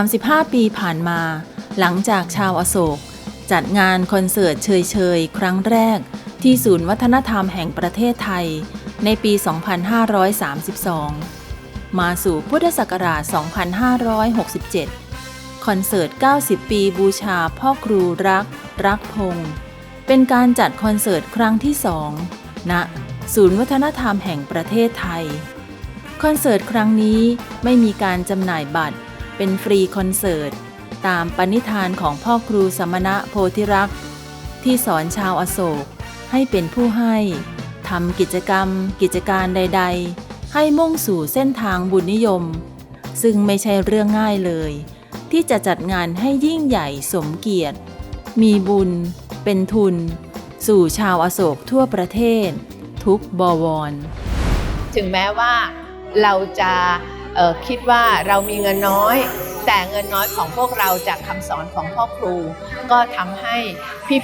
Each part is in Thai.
35 ปีผ่านมา หลังจากชาวอโศก จัดงานคอนเสิร์ตเชยๆ ครั้งแรก ที่ศูนย์วัฒนธรรมแห่งประเทศไทย ในปี 2532 มาสู่พุทธศักราช 2567 คอนเสิร์ต 90 ปีบูชาพ่อครูรัก รักพงษ์เป็นการจัดคอนเสิร์ตครั้งที่สองณศูนย์วัฒนธรรมแห่งประเทศไทย คอนเสิร์ตครั้งนี้ไม่มีการจำหน่ายบัตร เป็นฟรีคอนเสิร์ต ตามปณิธานของพ่อครูสมณะโพธิรักษ์ ที่สอนชาวอโศกให้เป็นผู้ให้ทำกิจกรรม กิจการใด ๆ ให้มุ่งสู่เส้นทางบุญนิยม ซึ่งไม่ใช่เรื่องง่ายเลย ที่จะจัดงานให้ยิ่งใหญ่สมเกียรติ มีบุญ เป็นทุน สู่ชาวอโศกทั่วประเทศ ทุกบวร ถึงแม้ว่าเราจะ คิดว่าเรามีเงินน้อย แต่เงินน้อยของพวกเราจากคำสอนของพ่อครู ก็ทำให้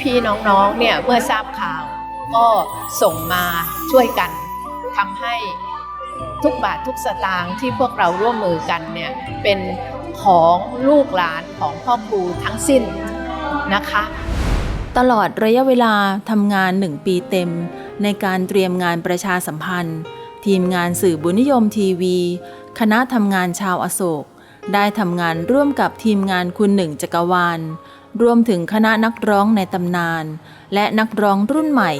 พี่ๆน้องๆเนี่ยเมื่อทราบข่าว ก็ส่งมาช่วยกันทำให้ทุกบาททุกสตางค์ที่พวกเราร่วมมือกันเนี่ยเป็นของลูกหลานของพ่อครูทั้งสิ้นนะคะ ตลอดระยะเวลาทำงานหนึ่งปีเต็ม ในการเตรียมงานประชาสัมพันธ์ ทีมงานสื่อบุญนิยมทีวี คณะทำงานชาวอโศก ได้ทำงานร่วมกับทีมงานคุณหนึ่งจักรวาล รวมถึงคณะนักร้องในตำนาน และนักร้องรุ่นใหม่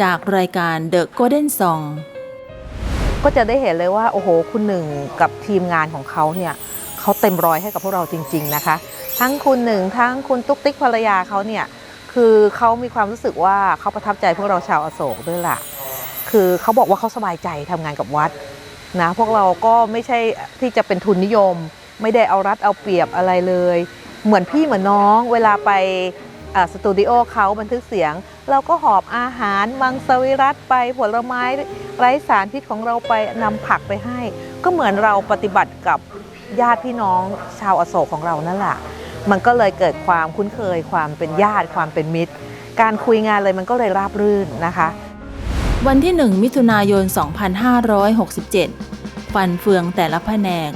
จากรายการ The Golden Song ก็จะได้เห็นเลยว่า โอ้โห คุณหนึ่งกับทีมงานของเขาเนี่ยเขาเต็มร้อยให้กับพวกเราจริง ๆนะคะ ทั้งคุณหนึ่งทั้งคุณตุ๊กติ๊กภรรยาเขาเนี่ยคือเขามีความรู้สึกว่าเขาประทับใจพวกเราชาวอโศกด้วยล่ะ คือเขาบอกว่าเขาสบายใจทำงานกับวัด นะพวกเราก็ไม่ใช่ที่จะเป็นทุนนิยม ไม่ได้เอารัดเอาเปรียบอะไรเลย เหมือนพี่เหมือนน้องเวลาไปสตูดิโอเขาบันทึกเสียง เราก็หอบอาหารมังสวิรัตไปผลไม้ไร้สารพิษของเราไปนำผักไปให้ ก็เหมือนเราปฏิบัติกับญาติพี่น้องชาวอโศกของเรานั่นแหละมันก็เลยเกิดความคุ้นเคยความเป็นญาติความเป็นมิตร การคุยงานเลยมันก็เลยราบรื่นนะคะ วันที่ 1 มิถุนายน 2567 ฟันเฟืองแต่ละแผนก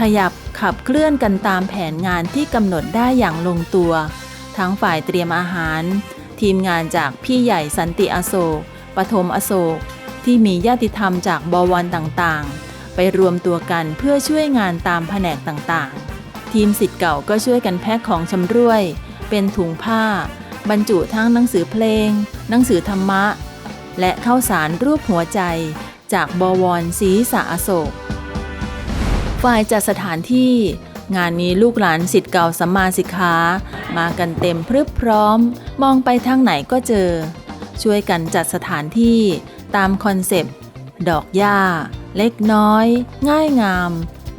ขยับขับเคลื่อนกันตามแผนงานที่กำหนดได้อย่างลงตัว ทั้งฝ่ายเตรียมอาหาร ทีมงานจากพี่ใหญ่สันติอโศกปฐมอโศก ที่มีญาติธรรมจากบวรต่างๆ ไปรวมตัวกันเพื่อช่วยงานตามแผนกต่างๆ ทีมสิทธิ์เก่าก็ช่วยกันแพ็คของชำร่วย เป็นถุงผ้า บรรจุทั้งหนังสือเพลง หนังสือธรรมะ และข้าวสารรูปหัวใจ จากบวรศรีสะอโศก ฝ่ายจัดสถานที่ งานนี้ลูกหลานสิทธิ์เก่าสัมมาสิกขามากันเต็มพรึบพร้อม มองไปทางไหนก็เจอ ช่วยกันจัดสถานที่ตามคอนเซปต์ ดอกหญ้า เล็กน้อย ง่ายงาม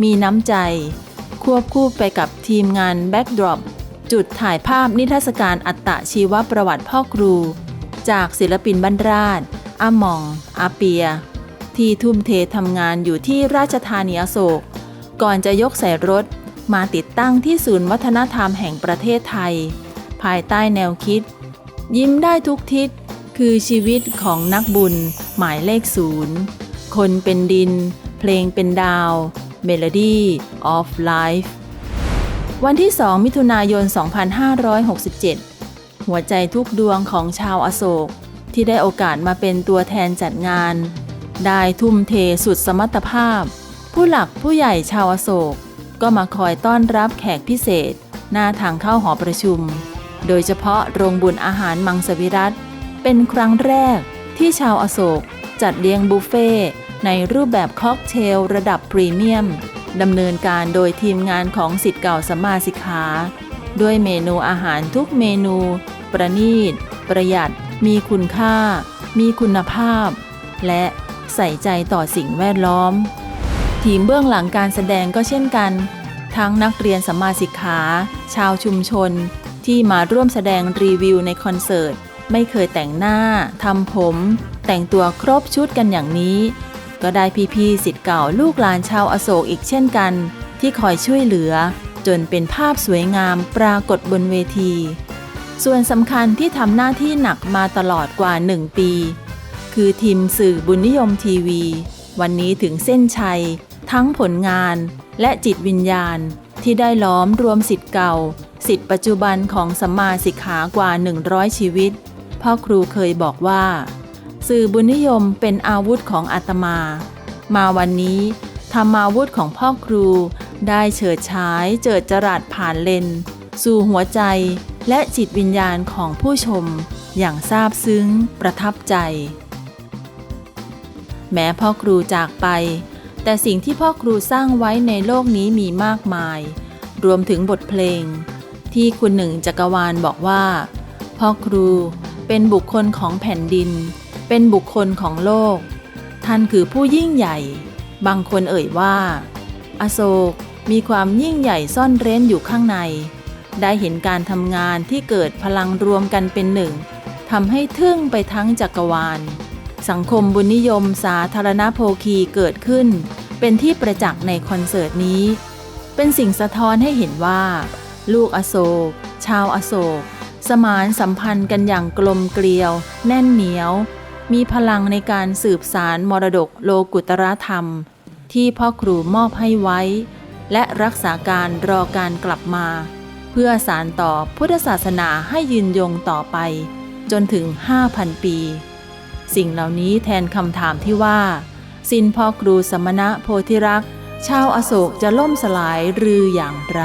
มีน้ำใจ ควบคู่ไปกับทีมงานแบ็กดรอปจุดถ่ายภาพนิทรรศการอัตตชีวประวัติพ่อครู จากศิลปินบรรราชอาหมอง อาเปีย ที่ทุ่มเททำงานอยู่ที่ราชธานีอโศก ก่อนจะยกใส่รถมาติดตั้งที่ศูนย์วัฒนธรรมแห่งประเทศไทย ภายใต้แนวคิด ยิ้มได้ทุกทิศ คือชีวิตของนักบุญ หมายเลขศูนย์ คนเป็นดิน เพลงเป็นดาว Melody of Life วันที่ 2 มิถุนายน 2567 หัวใจทุกดวงของชาวอโศก ที่ได้โอกาสมาเป็นตัวแทนจัดงาน ได้ทุ่มเทสุดสมรรถภาพ ผู้หลักผู้ใหญ่ชาวอโศก ก็มาคอยต้อนรับแขกพิเศษ หน้าทางเข้าหอประชุม โดยเฉพาะโรงบุญอาหารมังสวิรัตเป็นครั้งแรกที่ชาวอโศกจัดเลี้ยงบุฟเฟ่ต์ในรูปแบบค็อกเทลระดับพรีเมียมดำเนินการโดยทีมงานของสิทธิ์เก่าสมมาสิกขาด้วยเมนูอาหารทุกเมนู ประณีต ประหยัด มีคุณค่า มีคุณภาพ และใส่ใจต่อสิ่งแวดล้อม ทีมเบื้องหลังการแสดงก็เช่นกัน ทั้งนักเรียนสัมมาสิกขา ชาวชุมชน ที่มาร่วมแสดงรีวิวในคอนเสิร์ต ไม่เคยแต่งหน้าทำผม แต่งตัวครบชุดกันอย่างนี้ ก็ได้พี่ๆสิทธิ์เก่าลูกหลานชาวอโศกอีกเช่นกัน ที่คอยช่วยเหลือ จนเป็นภาพสวยงามปรากฏบนเวที ส่วนสำคัญที่ทำหน้าที่หนักมาตลอดกว่า 1 ปี คือทีมสื่อบุญนิยมทีวี วันนี้ถึงเส้นชัย ทั้งผลงานและจิตวิญญาณ ที่ได้ล้อมรวมสิทธิ์เก่า สิทธิ์ปัจจุบันของสัมมาสิกขากว่า 100 ชีวิต พ่อครูเคยบอกว่า สื่อบุญนิยมเป็นอาวุธของอาตมา มาวันนี้ธรรมาวุธของพ่อครูได้เฉิดฉายเจิดจรัสผ่านเลน สู่หัวใจ และจิตวิญญาณของผู้ชมอย่างซาบซึ้งประทับใจ แม้พ่อครูจากไป แต่สิ่งที่พ่อครูสร้างไว้ในโลกนี้มีมากมาย รวมถึงบทเพลง ที่คุณหนึ่งจักรวาลบอกว่า พ่อครูเป็นบุคคลของแผ่นดิน เป็นบุคคลของโลก ท่านคือผู้ยิ่งใหญ่ บางคนเอ่ยว่า อโศกมีความยิ่งใหญ่ซ่อนเร้นอยู่ข้างใน ได้เห็นการทำงานที่เกิดพลังรวมกันเป็นหนึ่งทำให้ทึ่งไปทั้งจักรวาล สังคมบุญนิยมสาธารณโภคีเกิดขึ้น เป็นที่ประจักษ์ในคอนเสิร์ตนี้ เป็นสิ่งสะท้อนให้เห็นว่า ลูกอโศก ชาวอโศก สมานสัมพันธ์กันอย่างกลมเกลียว แน่นเหนียว มีพลังในการสืบสารมรดกโลกุตรธรรม ที่พ่อครูมอบให้ไว้ และรักษาการรอการกลับมา พื่อสารต่อพุทธศาสนาให้ยืนยงต่อไป จนถึง 5,000 ปี สิ่งเหล่านี้แทนคำถามที่ว่าสินพ่อครูสมณะโพธิรักษ์ชาวอโศกจะล่มสลายหรืออย่างไร